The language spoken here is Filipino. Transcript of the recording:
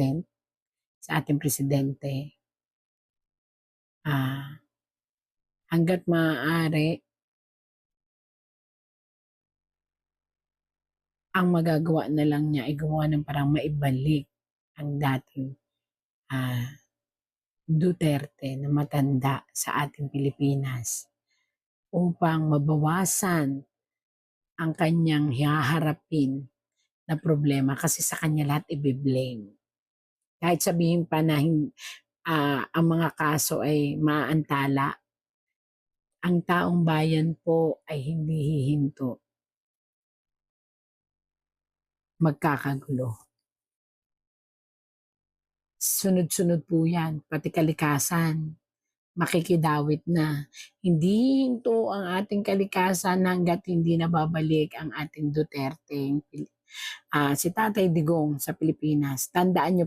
president, sa ating presidente, ah, hangga't maaari, ang magagawa na lang niya ay gumawa ng parang maibalik ang dating ah, Duterte na matanda sa ating Pilipinas upang mabawasan ang kanyang haharapin na problema kasi sa kanya lahat i-blame. Kahit sabihin pa na ah, ang mga kaso ay maantala, ang taong bayan po ay hindi hihinto. Magkakagulo. Sunod-sunod po yan, pati kalikasan. Makikidawit na. Hindi hinto ang ating kalikasan hanggat hindi nababalik ang ating Duterte. Ah, si Tatay Digong sa Pilipinas. Tandaan niyo